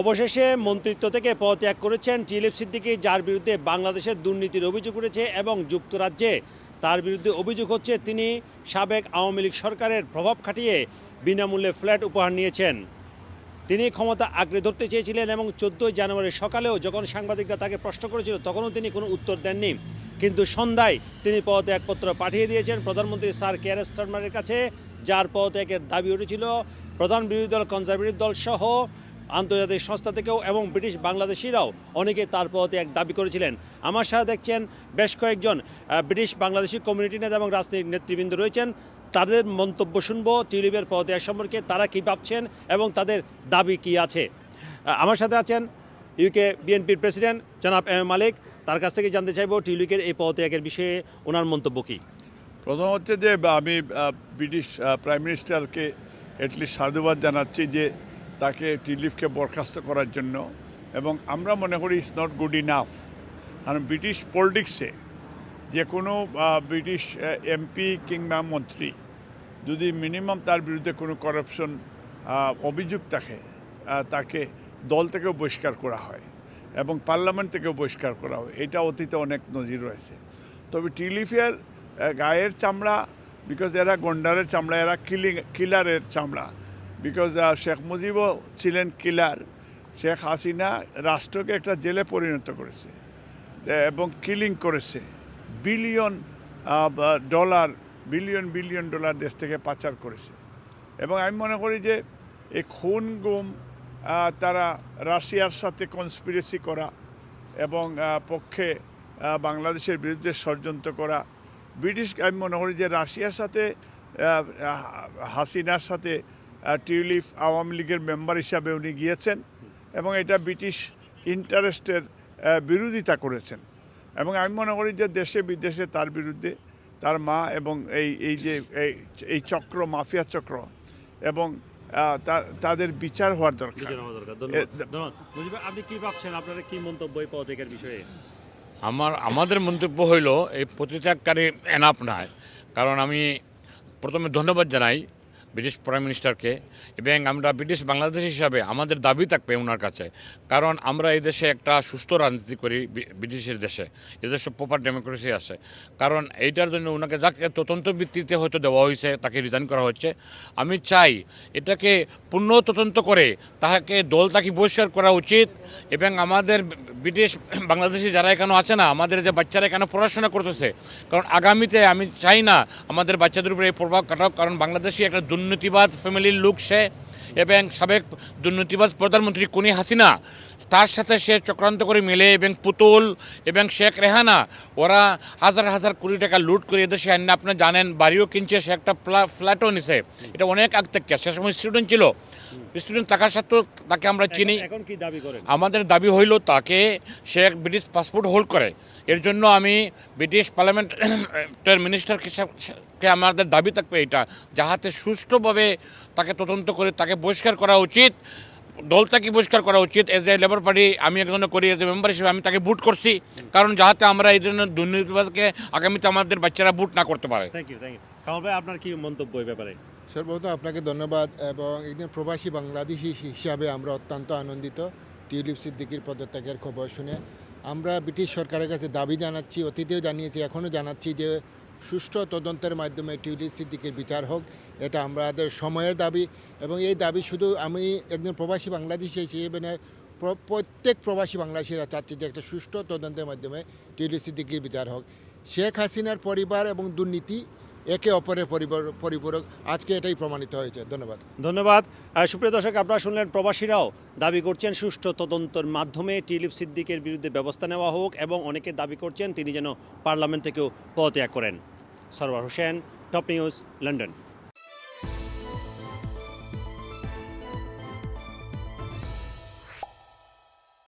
অবশেষে মন্ত্রিত্ব থেকে পদত্যাগ করেছেন টিলিপ সিদ্দিকি, যার বিরুদ্ধে বাংলাদেশের দুর্নীতির অভিযোগ উঠেছে এবং যুক্তরাজ্যে তার বিরুদ্ধে অভিযোগ হচ্ছে তিনি সাবেক আওয়ামী লীগ সরকারের প্রভাব খাটিয়ে বিনামূল্যে ফ্ল্যাট উপহার নিয়েছেন। তিনি ক্ষমতা আঁকড়ে ধরতে চেয়েছিলেন এবং চোদ্দোই জানুয়ারি সকালেও যখন সাংবাদিকরা তাকে প্রশ্ন করেছিল, তখনও তিনি কোনো উত্তর দেননি। কিন্তু সন্ধ্যায় তিনি পদত্যাগপত্র পাঠিয়ে দিয়েছেন প্রধানমন্ত্রী স্যার কেয়ার স্টারমারের কাছে, যার পদত্যাগের দাবি উঠেছিল, প্রধান বিরোধী দল, কনজারভেটিভ দল সহ আন্তর্জাতিক সংস্থা থেকেও এবং ব্রিটিশ বাংলাদেশিরাও অনেকে তার পথে এক দাবি করেছিলেন। আমার সাথে দেখছেন বেশ কয়েকজন ব্রিটিশ বাংলাদেশি কমিউনিটি নেতা এবং রাজনৈতিক নেতৃবৃন্দ রয়েছেন। তাদের মন্তব্য শুনব, টিউলিপের পদত্যাগ সম্পর্কে তারা কী ভাবছেন এবং তাদের দাবি কী আছে? আমার সাথে আছেন ইউকে বিএনপির প্রেসিডেন্ট জনাব এম মালিক। তার কাছ থেকে জানতে চাইব টিউলিকের এই পদত্যাগের বিষয়ে ওনার মন্তব্য কী? প্রথম হচ্ছে যে, আমি ব্রিটিশ প্রাইম মিনিস্টারকে এটলিস্ট সাধুবাদ জানাচ্ছি যে তাকে টিলিফকে বরখাস্ত করার জন্য। এবং আমরা মনে করি ইটস নট গুড ইনাফ কারণ ব্রিটিশ পলিটিক্সে যে কোনো ব্রিটিশ এমপি কিংবা মন্ত্রী যদি মিনিমাম তার বিরুদ্ধে কোনো করাপশন অভিযোগ থাকে তাকে দল থেকেও বহিষ্কার করা হয় এবং পার্লামেন্ট থেকেও বহিষ্কার করা হয়। এটা অতীতে অনেক নজির রয়েছে। তবে টিলিফের গায়ের চামড়া বিকজ এরা গন্ডারের চামড়া, এরা কিলিং কিলারের চামড়া বিকজ শেখ মুজিবও ছিলেন কিলার শেখ হাসিনা রাষ্ট্রকে একটা জেলে পরিণত করেছে এবং কিলিং করেছে। Billion dollar billion billion dollar দেশ থেকে পাচার করেছে। এবং আমি মনে করি যে এই খুন গুম তারা রাশিয়ার সাথে কনস্পিরেসি করা এবং পক্ষে বাংলাদেশের বিরুদ্ধে ষড়যন্ত্র করা। ব্রিটিশ আমি মনে করি যে রাশিয়ার সাথে হাসিনার সাথে টিউলিপ আওয়ামী লীগের মেম্বার হিসাবে উনি গিয়েছেন এবং এটা ব্রিটিশ ইন্টারেস্টের বিরোধিতা করেছেন। এবং আমি মনে করি যে দেশে বিদেশে তার বিরুদ্ধে তার মা এবং এই এই যে এই এই চক্র মাফিয়া চক্র এবং তা- তাদের বিচার হওয়ার দরকার। আপনি কি ভাবছেন? আপনারা কি মন্তব্য এই বিষয়ে? আমার আমাদের মন্তব্য হইল এই প্রতিত্যাগকারী এনাফ নয় কারণ আমি প্রথমে ধন্যবাদ জানাই ব্রিটিশ প্রাইম মিনিস্টারকে এবং আমরা ব্রিটিশ বাংলাদেশ হিসাবে আমাদের দাবি থাকবে ওনার কাছে। কারণ আমরা এই দেশে একটা সুস্থ রাজনীতি করি ব্রিটিশের দেশে। এদেশে প্রপার ডেমোক্রেসি আছে। কারণ এইটার জন্য ওনাকে যাকে তদন্ত ভিত্তিতে হয়তো দেওয়া হয়েছে, তাকে রিজাইন করা হচ্ছে। আমি চাই এটাকে পূর্ণ তদন্ত করে তাহাকে দল তাকে বহিষ্কার করা উচিত এবং আমাদের ব্রিটিশ বাংলাদেশি যারা এখানে আছে না, আমাদের যে বাচ্চারা এখানে পড়াশোনা করতেছে, কারণ আগামীতে আমি চাই না আমাদের বাচ্চাদের উপরে এই প্রভাব কাটাও, কারণ বাংলাদেশি একটা দুর্নীতিবাদ ফ্যামিলির লোক সে এবং সাবেক দুর্নীতিবাদ প্রধানমন্ত্রী কুনি হাসিনা, তার সাথে সে চক্রান্ত করে মিলে এবং পুতুল এবং শেখ রেহানা, ওরা হাজার হাজার কোটি টাকা লুট করে এদেশে আনে আপনি জানেন বাড়িও কিনছে, সে একটা ফ্লা- ফ্ল্যাটও নিছে। এটা অনেক আগ থেকে সে সময় স্টুডেন্ট ছিল। স্টুডেন্ট থাকার সত্ত্বেও তাকে আমরা চিনি। এখন- কি দাবি করেন? আমাদের দাবি হইল তাকে সে এক ব্রিটিশ পাসপোর্ট হোল্ড করে। এর জন্য আমি ব্রিটিশ পার্লামেন্টের মিনিস্টারকে আমাদের দাবি থাকবে এটা যাহাতে সুষ্ঠুভাবে তাকে তদন্ত করে তাকে বহিষ্কার করা উচিত দল তাকে বহিষ্কার করা উচিত এজ এ লেবার পার্টি আমি একজন করি এজ এ মেম্বার হিসেবে আমি তাকে বুট করছি। কারণ যাহাতে আমরা এই জন্য দুর্নীতিবাদকে আগামীতে আমাদের বাচ্চারা বুট না করতে পারে। থ্যাংক ইউ থ্যাংক ইউ ভাই আপনার কি মন্তব্য এই ব্যাপারে? সর্বপ্রথম আপনাকে ধন্যবাদ এবং একজন প্রবাসী বাংলাদেশি হিসাবে আমরা অত্যন্ত আনন্দিত। টিউলিপ সিদ্দিকির পদত্যাগের খবর শুনে। আমরা ব্রিটিশ সরকারের কাছে দাবি জানাচ্ছি, অতীতেও জানিয়েছি, এখনও জানাচ্ছি যে সুষ্ঠু তদন্তের মাধ্যমে টিউলিপ সিদ্দিকির বিচার হোক, এটা আমাদের সময়ের দাবি এবং এই দাবি শুধু আমি একজন প্রবাসী বাংলাদেশি হিসেবে প্রত্যেক প্রবাসী বাংলাদেশিরা চাচ্ছে যে একটা সুষ্ঠু তদন্তের মাধ্যমে টিউলিপ সিদ্দিকির বিচার হোক। শেখ হাসিনার পরিবার এবং দুর্নীতি একে অপরের পরিপূরক। আজকে এটাই প্রমাণিত হয়েছে। ধন্যবাদ। ধন্যবাদ। সুপ্রিয় দর্শক, আপনারা শুনলেন, প্রবাসীরাও দাবি করছেন সুষ্ঠু তদন্তর মাধ্যমে টিলিপ সিদ্দিকের বিরুদ্ধে ব্যবস্থা নেওয়া হোক এবং অনেকে দাবি করছেন তিনি যেন পার্লামেন্ট থেকেও পদত্যাগ করেন। Sarwar Hossain, top news, London.